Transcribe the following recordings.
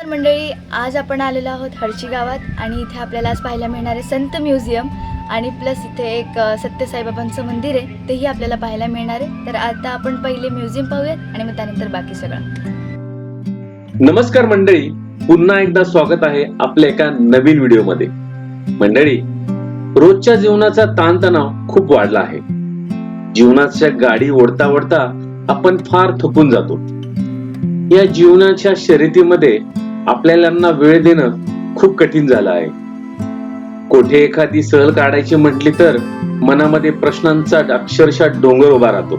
आज आपण आलेलो आहोत हडशी गावात आणि इथे आपल्याला आज पाहायला मिळणारे संत म्युझियम आणि प्लस इथे एक सत्यसाईबाबांचं मंदिर आहे तेही आपल्याला पाहायला मिळणार आहे. तर आता आपण पहिले म्युझियम पाहूयात आणि मग त्यानंतर बाकी सगळं. नमस्कार मंडळी पुन्हा एकदा स्वागत आहे आपल्या एका नवीन व्हिडिओमध्ये. मंडळी रोजच्या जीवनाचा ताणतणाव खूप वाढला आहे. जीवनाच्या गाडी ओढता ओढता आपण फार थकून जातो. या जीवनाच्या शर्यतीमध्ये आपल्याला वेळ देणं खूप कठीण झालं आहे. कोठे एखादी सहल काढायची म्हटली तर मनामध्ये प्रश्नांचा अक्षरशः डोंगर उभा राहतो.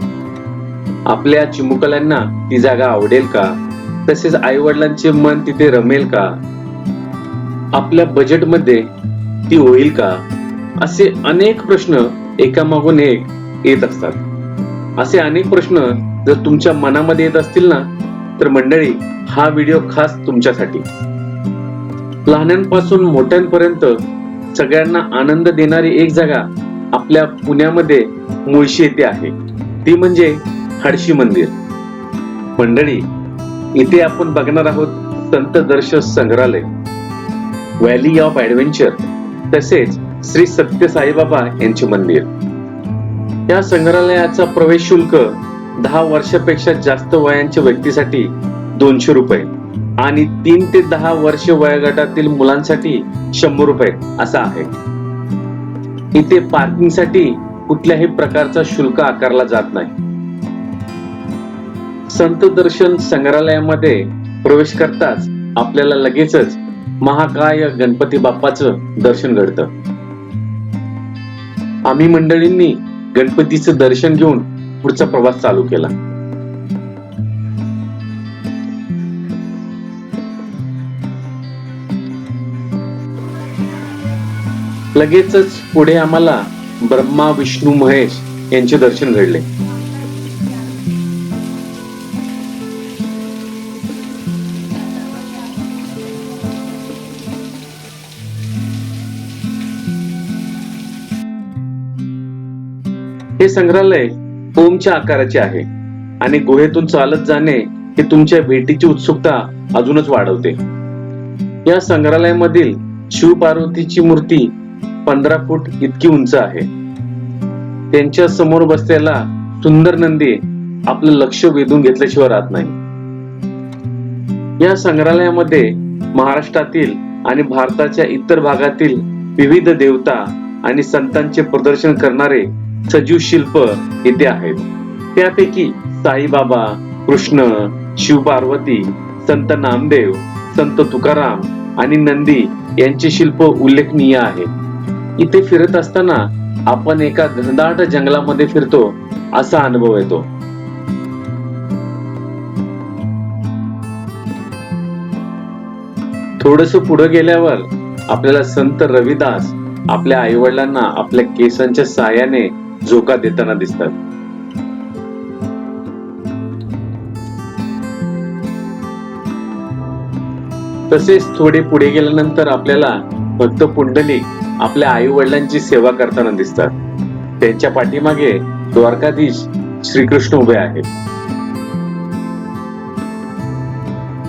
आपल्या चिमुकल्यांना ती जागा आवडेल का? तसेच आई वडिलांचे मन तिथे रमेल का? आपल्या बजेटमध्ये ती होईल का? असे अनेक प्रश्न एकामागून एक येत असतात. असे अनेक प्रश्न जर तुमच्या मनामध्ये येत असतील ना तर मंडळी हा व्हिडिओ खास तुमच्यासाठी. लहानांपासून मोठ्यांपर्यंत सगळ्यांना आनंद देणारी एक जागा आपल्या पुण्यामध्ये मुळशी येथे आहे. ती म्हणजे हडशी मंदिर. मंडळी इथे आपण बघणार आहोत संत दर्श संग्रहालय व्हॅली ऑफ ऍडव्हेंचर तसेच श्री सत्य साईबाबा यांचे मंदिर. या संग्रहालयाचा प्रवेश शुल्क दहा वर्षापेक्षा जास्त वयांच्या व्यक्तीसाठी दोनशे रुपये आणि तीन ते दहा वर्ष वयोगटातील मुलांसाठी शंभर रुपये असा आहे. इथे पार्किंगसाठी कुठल्याही प्रकारचा शुल्क आकारला जात नाही. संत दर्शन संग्रहालयामध्ये प्रवेश करताच आपल्याला लगेचच महाकाय गणपती बाप्पाचं दर्शन घडतं. आम्ही मंडळींनी गणपतीचं दर्शन घेऊन पुढचा प्रवास चालू केला. लगेचच पुढे आम्हाला ब्रह्मा विष्णू महेश यांचे दर्शन घडले. हे संग्रहालय फोमच्या आकाराचे आहे आणि गुहेतून चालत जाणे हे तुमच्या भेटीची उत्सुकता अजूनच वाढवते. या संग्रहालयामधील शिवपार्वतीची मूर्ती पंधरा फूट इतकी उंच आहे. त्यांच्यासमोर बसलेला सुंदर नंदी आपलं लक्ष वेधून घेतल्याशिवाय राहत नाही. या संग्रहालयामध्ये महाराष्ट्रातील आणि भारताच्या इतर भागातील विविध देवता आणि संतांचे प्रदर्शन करणारे सजीव शिल्प इथे आहेत. त्यापैकी साईबाबा कृष्ण शिवपार्वती संत नामदेव संत तुकाराम आणि नंदी यांचे शिल्प उल्लेखनीय आहेत इथे फिरत असताना आपण एका घनदाट जंगलामध्ये फिरतो असा अनुभव येतो. थोडस पुढे गेल्यावर आपल्याला संत रविदास आपल्या आई वडिलांना आपल्या केसांच्या साह्याने झोका देताना दिसतात. तसेच थोडे पुढे गेल्यानंतर आपल्याला भक्त पुंडलिक आपल्या आई वडिलांची सेवा करताना दिसतात. त्यांच्या पाठीमागे द्वारकाधीश श्रीकृष्ण उभे आहेत.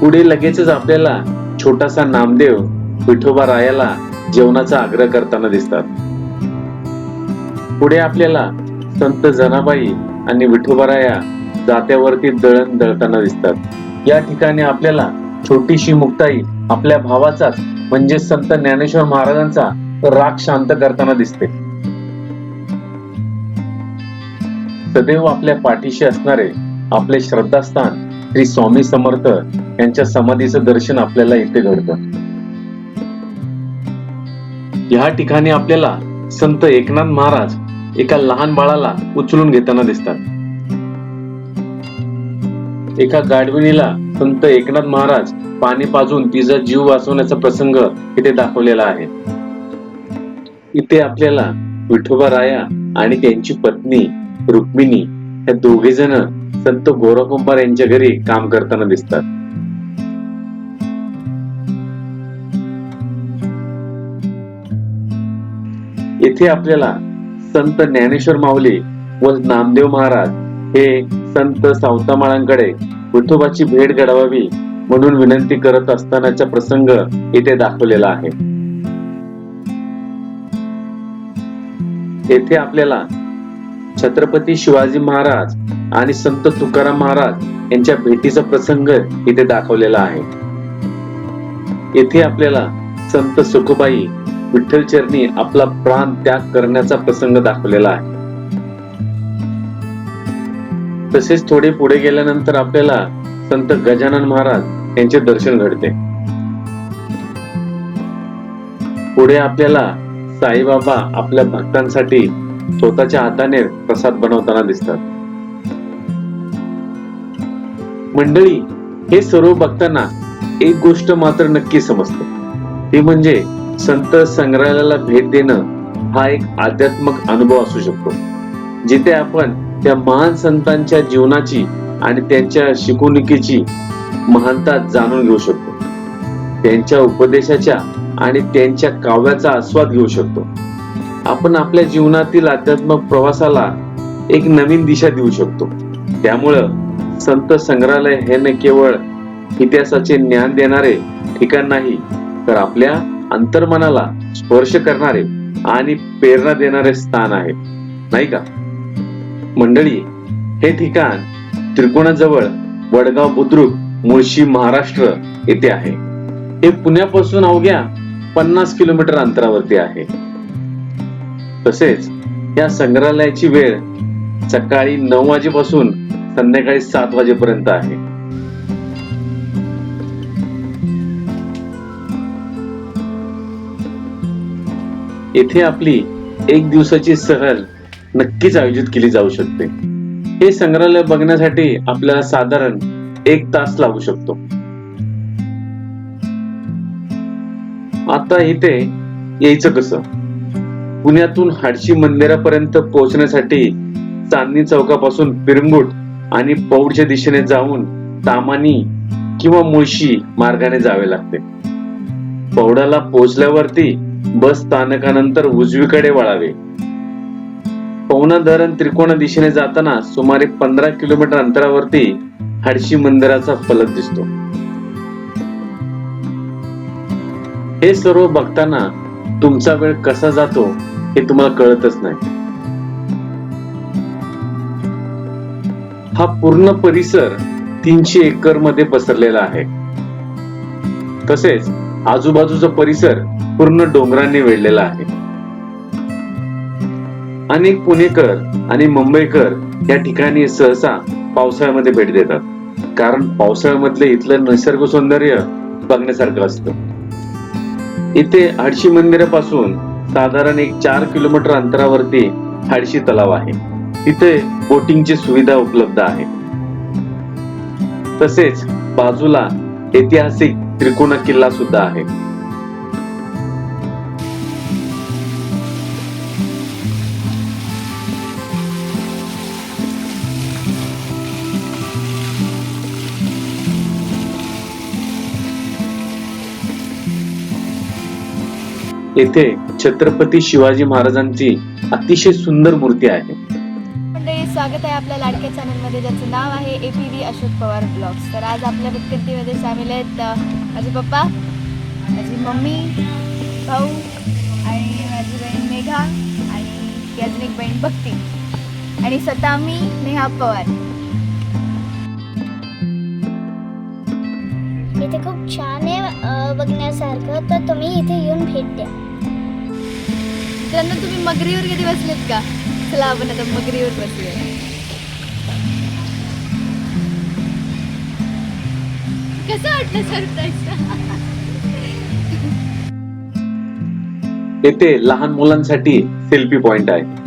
पुढे लगेचच आपल्याला छोटासा नामदेव विठोबा रायाला जेवणाचा आग्रह करताना दिसतात. पुढे आपल्याला संत जनाबाई आणि विठोबाराया जात्यावरती दळण दळताना दिसतात. या ठिकाणी आपल्याला छोटीशी मुक्ताई आपल्या भावाचाच म्हणजे संत ज्ञानेश्वर महाराजांचा राग शांत करताना दिसते. सदैव आपल्या पाठीशी असणारे आपले श्रद्धास्थान श्री स्वामी समर्थ यांच्या समाधीचं दर्शन आपल्याला इथे घडतं. या ठिकाणी आपल्याला संत एकनाथ महाराज एका लहान बाळाला उचलून घेताना दिसतात. एका गाडविणीला संत एकनाथ महाराज पाणी पाजून तिचा जीव वाचवण्याचा प्रसंग इथे दाखवलेला आहे. इथे आपल्याला विठोबा राया आणि त्यांची पत्नी रुक्मिणी या दोघे जण संत गोरकुंभार यांच्या घरी काम करताना दिसतात. येथे आपल्याला संत ज्ञानेश्वर माऊली व नामदेव महाराज हे संत सावतामाळांकडे विठोबाची भेट घडवावी म्हणून विनंती करत असतानाचा प्रसंग इथे दाखवलेला आहे. येथे आपल्याला छत्रपती शिवाजी महाराज आणि संत तुकाराम महाराज यांच्या भेटीचा प्रसंग इथे दाखवलेला आहे. येथे आपल्याला संत सुखबाई विठ्ठल चरणी आपला प्राण त्याग करण्याचा प्रसंग दाखवलेला आहे. तसेच थोडे पुढे गेल्यानंतर आपल्याला संत गजानन महाराज यांचे दर्शन घडते. पुढे आपल्याला साईबाबा आपल्या भक्तांसाठी स्वतःच्या हाताने प्रसाद बनवताना दिसतात. मंडळी हे सर्व बघताना एक गोष्ट मात्र नक्की समजते. ती म्हणजे संत संग्रहालयाला भेट देणं हा एक आध्यात्मक अनुभव असू शकतो. जिथे आपण त्या महान संतांच्या जीवनाची आणि त्यांच्या शिकवणुकीची महानता जाणून घेऊ शकतो. त्यांच्या उपदेशाच्या आणि त्यांच्या काव्याचा आस्वाद घेऊ शकतो. आपण आपल्या जीवनातील आध्यात्मिक प्रवासाला एक नवीन दिशा देऊ शकतो. त्यामुळं संत संग्रहालय हे न केवळ इतिहासाचे ज्ञान देणारे ठिकाण नाही तर आपल्या अंतर्मनाला स्पर्श करणारे आणि प्रेरणा देणारे स्थान आहे. नाही का? मंडळी हे ठिकाण त्रिकोणाजवळ वडगाव बुद्रुक मुळशी महाराष्ट्र येथे आहे. हे पुण्यापासून अवघ्या पन्नास किलोमीटर अंतरावरती आहे. तसेच या संग्रहालयाची वेळ सकाळी नऊ वाजेपासून संध्याकाळी सात वाजेपर्यंत आहे. येथे आपली एक दिवसाची सहल नक्कीच आयोजित केली जाऊ शकते. हे संग्रहालय बघण्यासाठी आपल्याला साधारण एक तास लागू शकतो. आता इथे यायचं कसं? पुण्यातून हाडशी मंदिरापर्यंत पोहोचण्यासाठी चांदणी चौकापासून पिरंगुट आणि पौडच्या दिशेने जाऊन तामानी किंवा मुळशी मार्गाने जावे लागते. पौडाला पोहोचल्यावरती बस स्थानकानंतर उजवीकडे वळावे. पवना धरण त्रिकोण दिशेने जाताना सुमारे पंधरा किलोमीटर अंतरावरती हडशी मंदिराचा फलक दिसतो. हे सर्व बघताना तुमचा वेळ कसा जातो हे तुम्हाला कळतच नाही. हा पूर्ण परिसर तीनशे एकरमध्ये पसरलेला आहे. तसेच आजूबाजूचा परिसर पूर्ण डोंगरांनी वेढलेला आहे. अनेक पुणेकर आणि मुंबईकर या ठिकाणी सहसा पावसाळ्यामध्ये भेट देतात. कारण पावसाळ्यामधले इथलं निसर्ग सौंदर्य बघण्यासारखं असतं. इथे हडशी मंदिरापासून साधारण एक चार किलोमीटर अंतरावरती हडशी तलाव आहे. तिथे बोटिंगची सुविधा उपलब्ध आहे. तसेच बाजूला ऐतिहासिक त्रिकोणा किल्ला सुद्धा आहे. येथे छत्रपती शिवाजी महाराजांची अतिशय सुंदर मूर्ती आहे. स्वागत आहे आपल्या लाडक्या चॅनलमध्ये ज्याचं नाव आहे A P V Ashok Pawar blogs. तर आज आपल्या भटकंतीमध्ये सामील आहेत माझे पप्पा माझी मम्मी भाऊ आणि माझी बहीण मेघा आणि अजून एक बहीण भक्ती. आणि स्वतः मी नेहा पवार. इथे खूप छान आहे बघण्यासारखं. तर तुम्ही इथे येऊन भेट द्या. मित्रांनो तुम्ही मगरीवर कधी बसलेत का? चला आपण आता मगरीवर बसूया. कसं वाटलं सरप्राईज येथे लहान मुलांसाठी सेल्फी पॉइंट आहे.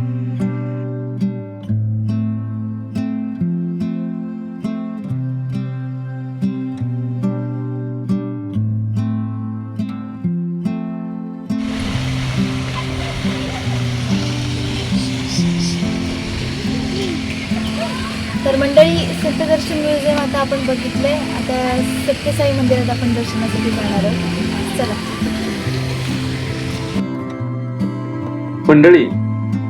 तर मंडळी सत्यदर्शन म्युझियम आता आपण बघितलं आहे आता सत्यसाई मंदिरात आपण दर्शनासाठी जाणार आहोत. चला. मंडळी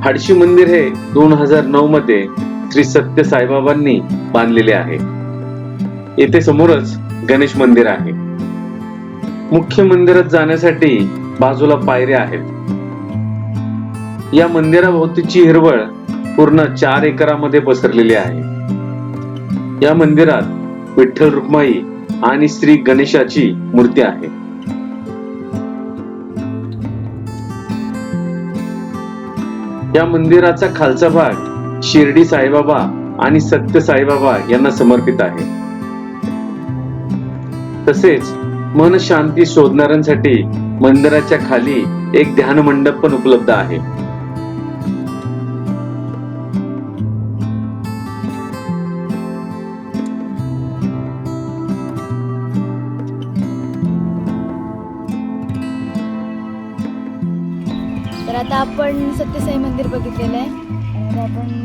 हाडशी मंदिर हे दोन हजार नऊ मध्ये श्री सत्य साईबाबांनी बांधलेले आहे. येथे समोरच गणेश मंदिर आहे. मुख्य मंदिरात जाण्यासाठी बाजूला पायऱ्या आहेत. या मंदिराभोवतीची हिरवळ पूर्ण चार एकरामध्ये पसरलेली आहे. या मंदिरात विठ्ठल रुक्माई आणि श्री गणेशाची मूर्ती आहे. या मंदिराचा खालचा भाग शिर्डी साईबाबा आणि सत्य साईबाबा यांना समर्पित आहे. तसेच मन शांती शोधणाऱ्यांसाठी मंदिराच्या खाली एक ध्यान मंडप पण उपलब्ध आहे.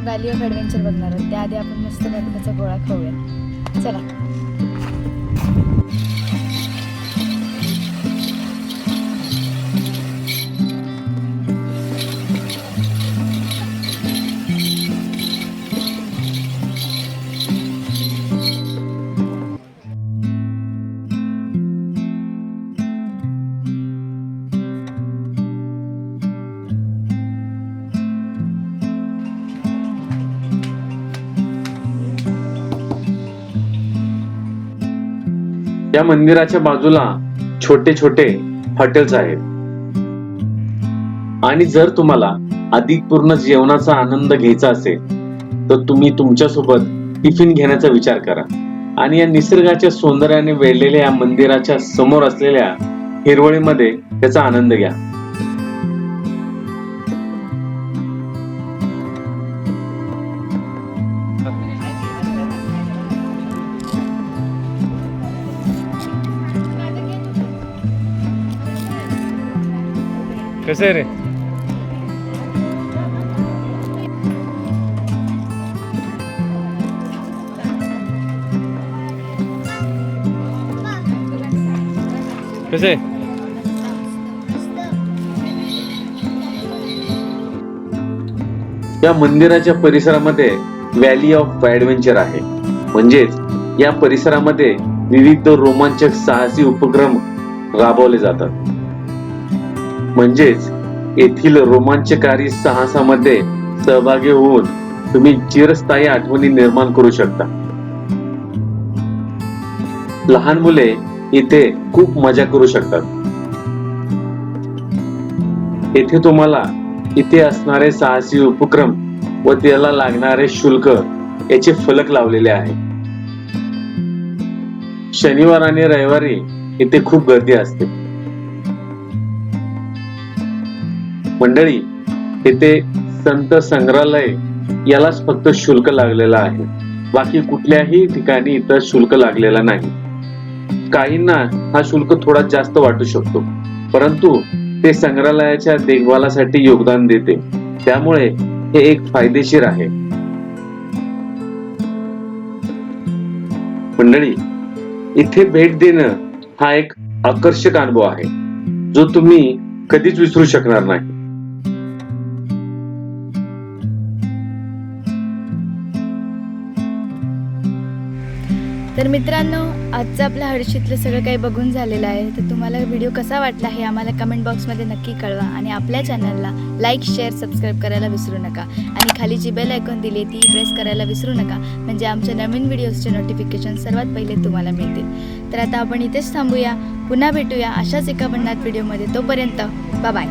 आपण व्हॅली ऑफ ॲडव्हेंचर बघणार आहोत. त्याआधी आपण मस्त बटाट्याचा गोळा खाऊया. चला. या मंदिराच्या बाजूला छोटे छोटे हॉटेल्स आहेत. आणि जर तुम्हाला अधिक पूर्ण जेवणाचा आनंद घ्यायचा असेल तर तुम्ही तुमच्यासोबत टिफिन घेण्याचा विचार करा. आणि या निसर्गाच्या सौंदर्याने वेढलेल्या या मंदिराच्या समोर असलेल्या हिरवळीमध्ये त्याचा आनंद घ्या. कसं आहे रे? कसं आहे? या मंदिराच्या परिसरामध्ये व्हॅली ऑफ ऍडव्हेंचर आहे. म्हणजेच या परिसरामध्ये विविध रोमांचक साहसी उपक्रम राबवले जातात. म्हणजेच येथील रोमांचकारी साहसामध्ये सहभागी होऊन तुम्ही चिरस्थायी आठवणी निर्माण करू शकता. लहान मुले इथे खूप मजा करू शकतात. येथे तुम्हाला इथे असणारे साहसी उपक्रम व त्याला लागणारे शुल्क याचे फलक लावलेले आहे. शनिवार आणि रविवारी इथे खूप गर्दी असते. मंडळी येथे संत संग्रहालय यालाच फक्त शुल्क लागलेलं आहे. बाकी कुठल्याही ठिकाणी इथं शुल्क लागलेला नाही. काहींना हा शुल्क थोडा जास्त वाटू शकतो परंतु ते संग्रहालयाच्या देखभालासाठी योगदान देते. त्यामुळे हे एक फायदेशीर आहे. मंडळी इथे भेट देणं हा एक आकर्षक अनुभव आहे जो तुम्ही कधीच विसरू शकणार नाही. तर मित्रांनो आजचं आपल्या हर्षीतलं सगळं काही बघून झालेलं आहे. तर तुम्हाला व्हिडिओ कसा वाटला हे आम्हाला कमेंट बॉक्समध्ये नक्की कळवा आणि आपल्या चॅनलला लाईक शेअर सबस्क्राईब करायला विसरू नका. आणि खाली जी बेल ऐकून दिली ती प्रेस करायला विसरू नका. म्हणजे आमच्या नवीन व्हिडिओजचे नोटिफिकेशन सर्वात पहिले तुम्हाला मिळतील. तर आता आपण इथेच थांबूया पुन्हा भेटूया अशाच एका भन्नाट व्हिडिओमध्ये तोपर्यंत बाय